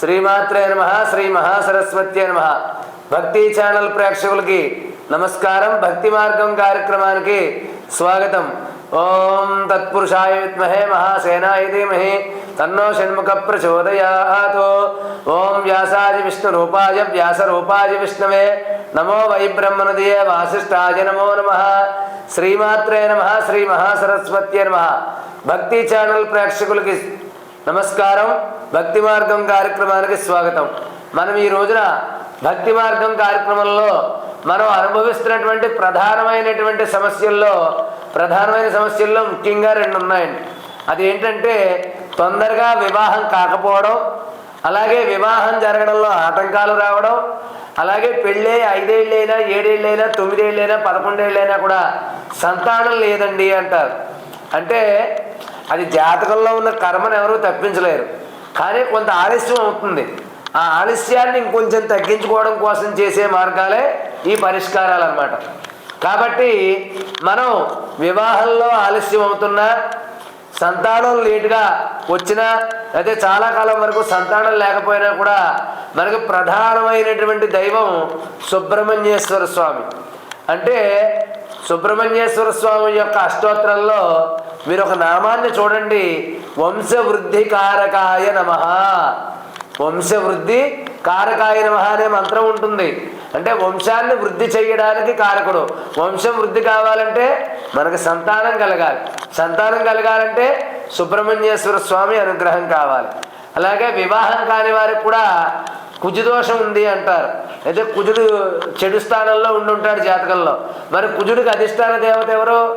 శ్రీమాత్రే నమ శ్రీ మహాసరస్వతి నమ. భక్తి ఛానల్ ప్రేక్షకులకి నమస్కారం భక్తి మార్గం కార్యక్రమానికి స్వాగతం. ఓం తత్పురుషాయ విద్మహే మహాసేనాయ ధీమహి తన్నో షణ్ముఖ ప్రచోదయాత్. ఓం వ్యాసాది విష్ణు రూపాయ వ్యాస రూపాయ విష్ణవే. నమో వై బ్రహ్మనదియే వాసిష్ఠాయ నమో నమ. శ్రీమాత్రే నమ శ్రీ మహాసరస్వత్యే నమ. భక్తి ఛానల్ ప్రేక్షకులకి నమస్కారం. భక్తి మార్గం కార్యక్రమానికి స్వాగతం. మనం ఈ రోజున భక్తి మార్గం కార్యక్రమంలో మనం అనుభవిస్తున్నటువంటి ప్రధానమైనటువంటి సమస్యల్లో ప్రధానమైన సమస్యల్లో ముఖ్యంగా రెండు ఉన్నాయండి అది ఏంటంటే తొందరగా వివాహం కాకపోవడం అలాగే వివాహం జరగడంలో ఆటంకాలు రావడం అలాగే పెళ్ళే ఐదేళ్ళైనా ఏడేళ్ళైనా తొమ్మిదేళ్ళైనా పదకొండేళ్ళైనా కూడా సంతానం లేదండి అంటారు. అంటే అది జాతకంలో ఉన్న కర్మను ఎవరూ తప్పించలేరు. కానీ కొంత ఆలస్యం అవుతుంది. ఆ ఆలస్యాన్ని ఇంకొంచెం తగ్గించుకోవడం కోసం చేసే మార్గాలే ఈ పరిష్కారాలు అన్నమాట కాబట్టి మనం వివాహంలో ఆలస్యం అవుతున్నా సంతానం లేటుగా వచ్చినా అయితే చాలా కాలం వరకు సంతానం లేకపోయినా కూడా మనకు ప్రధానమైనటువంటి దైవం సుబ్రహ్మణ్యేశ్వర స్వామి. అంటే సుబ్రహ్మణ్యేశ్వర స్వామి యొక్క అష్టోత్తరంలో మీరు ఒక నామాన్ని చూడండి. వంశవృద్ధి కారకాయ నమ. వంశవృద్ధి కారకాయ నమ అనే మంత్రం ఉంటుంది. అంటే వంశాన్ని వృద్ధి చేయడానికి కారకుడు. వంశం వృద్ధి కావాలంటే మనకు సంతానం కలగాలి. సంతానం కలగాలంటే సుబ్రహ్మణ్యేశ్వర స్వామి అనుగ్రహం కావాలి. అలాగే వివాహం కాని వారికి కూడా కుజుదోషం ఉంది అంటారు. అయితే కుజుడు చెడు స్థానంలో ఉండి ఉంటాడు జాతకంలో. మరి కుజుడికి అధిష్టాన దేవత ఎవరు?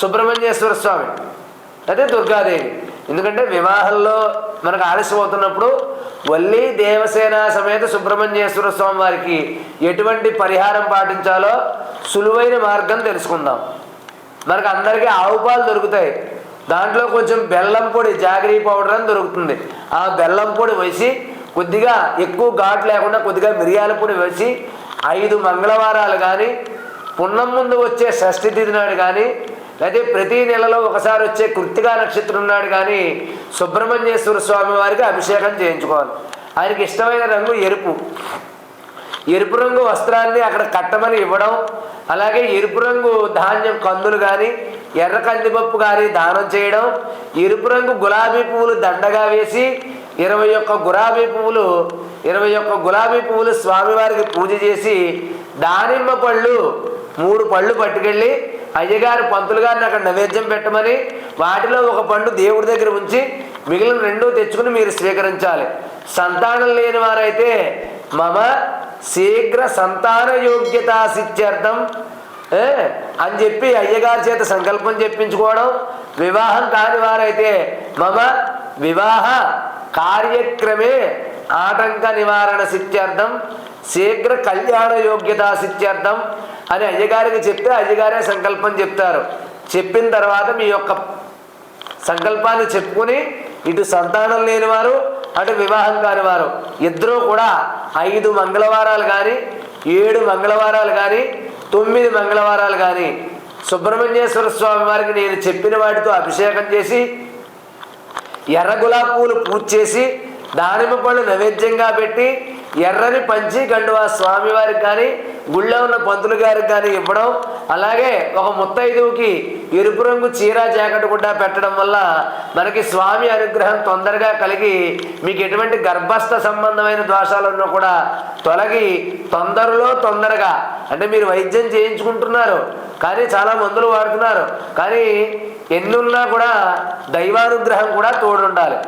సుబ్రహ్మణ్యేశ్వర స్వామి అదే దుర్గాదేవి. ఎందుకంటే వివాహంలో మనకు ఆలస్యం అవుతున్నప్పుడు వల్లి దేవసేన సమేత సుబ్రహ్మణ్యేశ్వర స్వామి వారికి ఎటువంటి పరిహారం పాటించాలో సులువైన మార్గం తెలుసుకుందాం. మనకు అందరికీ ఆవు పాలు దొరుకుతాయి. దాంట్లో కొంచెం బెల్లం పొడి జాగరీ పౌడర్ అని దొరుకుతుంది. ఆ బెల్లం పొడి వేసి కొద్దిగా ఎక్కువ ఘాటు లేకుండా కొద్దిగా మిరియాల పొడి వేసి ఐదు మంగళవారాలు కానీ పున్నం ముందు వచ్చే షష్ఠి తిథి నాడు కానీ అయితే ప్రతి నెలలో ఒకసారి వచ్చే కృత్తిగా నక్షత్రం ఉన్నాడు కానీ సుబ్రహ్మణ్యేశ్వర స్వామి వారికి అభిషేకం చేయించుకోవాలి. ఆయనకి ఇష్టమైన రంగు ఎరుపు. ఎరుపు రంగు వస్త్రాన్ని అక్కడ కట్టమని ఇవ్వడం అలాగే ఎరుపు రంగు ధాన్యం కందులు కానీ ఎర్ర కందిపప్పు కానీ దానం చేయడం ఎరుపు రంగు గులాబీ పువ్వులు దండగా వేసి ఇరవై ఒక్క గులాబీ పువ్వులు ఇరవై ఒక్క గులాబీ పువ్వులు స్వామివారికి పూజ చేసి దానిమ్మ పళ్ళు మూడు పళ్ళు పట్టుకెళ్ళి అయ్యగారు పంతులు గారిని అక్కడ నైవేద్యం పెట్టమని వాటిలో ఒక పండు దేవుడి దగ్గర ఉంచి మిగిలిన రెండూ తెచ్చుకుని మీరు స్వీకరించాలి. సంతానం లేని వారైతే మమ శీఘ్ర సంతాన యోగ్యత సిత్యర్థం అని చెప్పి అయ్యగారి చేత సంకల్పం చెప్పించుకోవడం వివాహం కాని వారైతే మమ వివాహ కార్యక్రమే ఆటంక నివారణ సిత్యర్థం శీఘ్ర కళ్యాణ యోగ్యత సిత్యర్థం అని అయ్యగారికి చెప్తే అయ్యగారే సంకల్పం చెప్తారు. చెప్పిన తర్వాత మీ యొక్క సంకల్పాన్ని చెప్పుకుని ఇటు సంతానం లేని వారు అటు వివాహం కాని వారు ఇద్దరూ కూడా ఐదు మంగళవారాలు కానీ ఏడు మంగళవారాలు కానీ తొమ్మిది మంగళవారాలు కానీ సుబ్రహ్మణ్యేశ్వర స్వామి వారికి నేను చెప్పిన వాటితో అభిషేకం చేసి ఎర్ర గులాబీ పూలు పూజ చేసి దానిమ్మ పళ్ళు నైవేద్యంగా పెట్టి ఎర్రని పంచి గండువా స్వామివారికి కానీ గుళ్ళో ఉన్న పంతులు గారికి కానీ ఇవ్వడం అలాగే ఒక ముత్తైదువుకి ఎరుపు రంగు చీర జాకెట్ కూడా పెట్టడం వల్ల మనకి స్వామి అనుగ్రహం తొందరగా కలిగి మీకు ఎటువంటి గర్భస్థ సంబంధమైన దోషాలున్నా కూడా తొలగి తొందరలో తొందరగా అంటే మీరు వైద్యం చేయించుకుంటున్నారు కానీ చాలా మందులు వాడుతున్నారు కానీ ఎన్నున్నా కూడా దైవానుగ్రహం కూడా తోడుండాలి.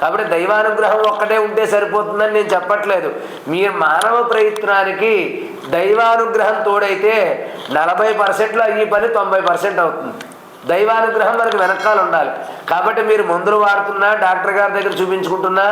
కాబట్టి దైవానుగ్రహం ఒక్కటే ఉంటే సరిపోతుందని నేను చెప్పట్లేదు. మీరు మానవ ప్రయత్నానికి దైవానుగ్రహం తోడైతే నలభై పర్సెంట్లో ఈ పని తొంభై పర్సెంట్ అవుతుంది. దైవానుగ్రహం మనకు వెనకాల ఉండాలి. కాబట్టి మీరు మందులు వాడుతున్నా డాక్టర్ గారి దగ్గర చూపించుకుంటున్నా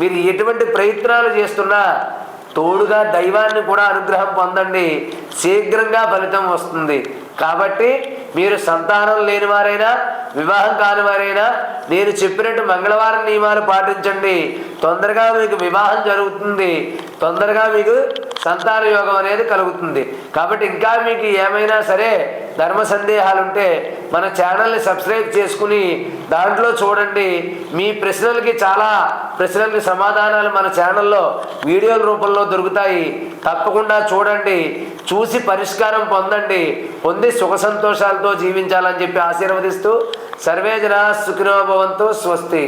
మీరు ఎటువంటి ప్రయత్నాలు చేస్తున్నా తోడుగా దైవాన్ని కూడా అనుగ్రహం పొందండి. శీఘ్రంగా ఫలితం వస్తుంది. కాబట్టి మీరు సంతానం లేని వారైనా వివాహం కాని వారైనా నేను చెప్పినట్టు మంగళవారం నియమాలు పాటించండి. తొందరగా మీకు వివాహం జరుగుతుంది. తొందరగా మీకు సంతాన యోగం అనేది కలుగుతుంది. కాబట్టి ఇంకా మీకు ఏమైనా సరే ధర్మ సందేహాలు ఉంటే మన ఛానల్ని సబ్స్క్రైబ్ చేసుకుని దాంట్లో చూడండి. మీ ప్రశ్నలకి చాలా ప్రశ్నలకి సమాధానాలు మన ఛానల్లో వీడియోల రూపంలో దొరుకుతాయి. తప్పకుండా చూడండి. చూసి పరిష్కారం పొందండి. పొంది సుఖ సంతోషాలతో జీవించాలని చెప్పి ఆశీర్వదిస్తూ సర్వేజన సుఖినోభవంతో స్వస్తి.